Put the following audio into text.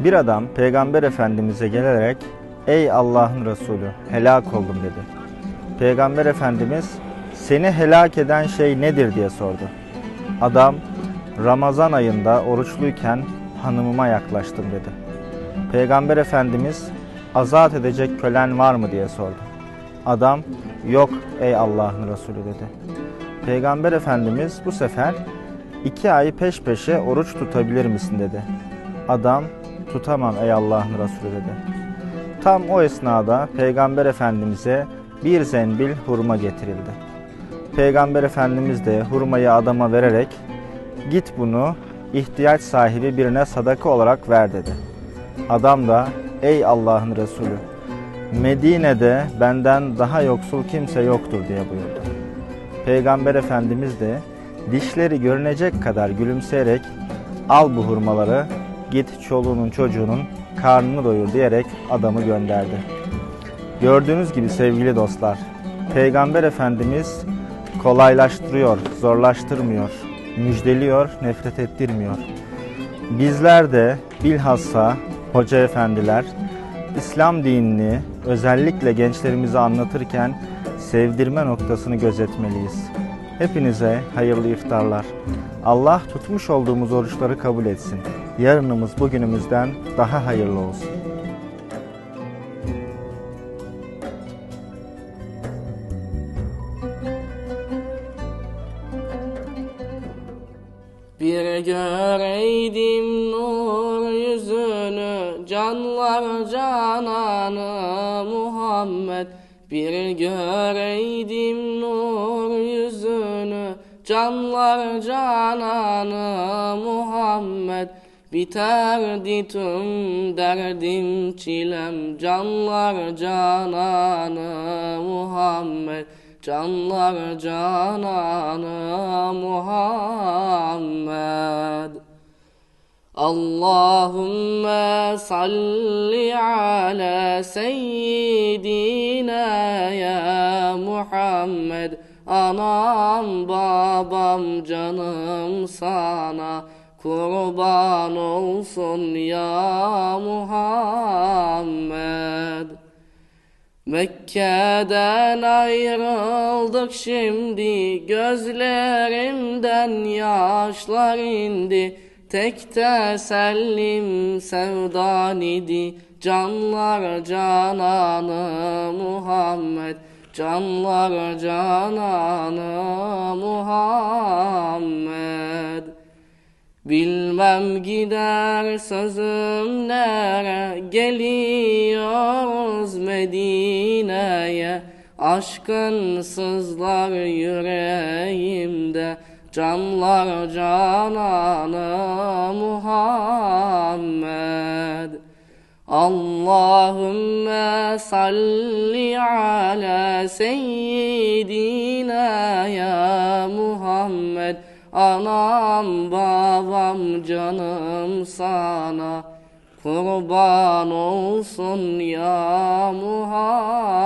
Bir adam Peygamber Efendimiz'e gelerek Ey Allah'ın Resulü helak oldum dedi. Peygamber Efendimiz seni helak eden şey nedir diye sordu. Adam Ramazan ayında oruçluyken hanımıma yaklaştım dedi. Peygamber Efendimiz azat edecek kölen var mı diye sordu. Adam yok ey Allah'ın Resulü dedi. Peygamber Efendimiz bu sefer iki ay peş peşe oruç tutabilir misin dedi. Adam tutamam ey Allah'ın Resulü dedi. Tam o esnada Peygamber Efendimiz'e bir zenbil hurma getirildi. Peygamber Efendimiz de hurmayı adama vererek git bunu ihtiyaç sahibi birine sadaka olarak ver dedi. Adam da ey Allah'ın Resulü Medine'de benden daha yoksul kimse yoktur diye buyurdu. Peygamber Efendimiz de dişleri görünecek kadar gülümseyerek al bu hurmaları git çoluğunun çocuğunun karnını doyur diyerek adamı gönderdi. Gördüğünüz gibi sevgili dostlar, Peygamber Efendimiz kolaylaştırıyor, zorlaştırmıyor, müjdeliyor, nefret ettirmiyor. Bizler de bilhassa hoca efendiler İslam dinini özellikle gençlerimize anlatırken sevdirme noktasını gözetmeliyiz. Hepinize hayırlı iftarlar. Allah tutmuş olduğumuz oruçları kabul etsin. Yarınımız bugünümüzden daha hayırlı olsun. Bir göreydim nur yüzünü canlar cananı Muhammed Bir göreydim nur yüzünü canlar cananı Muhammed. Biterdi tüm derdim çilem canlar cananı Muhammed. Canlar cananı Muhammed Allahümme salli ala seyyidina ya Muhammed. Anam babam canım sana kurban olsun ya Muhammed. Mekke'den ayrıldık şimdi Gözlerimden yaşlar indi Tek tesellim sevdan idi. Canlar cananı Muhammed Canlar cananı Muhammed. Bilmem gider sözüm nere Geliyoruz Medine'ye. Aşkın sızlar yüreğimde Canlar cananı Muhammed. Allahümme salli ala seyyidina ya Muhammed. Anam babam canım sana. Kurban olsun ya Muhammed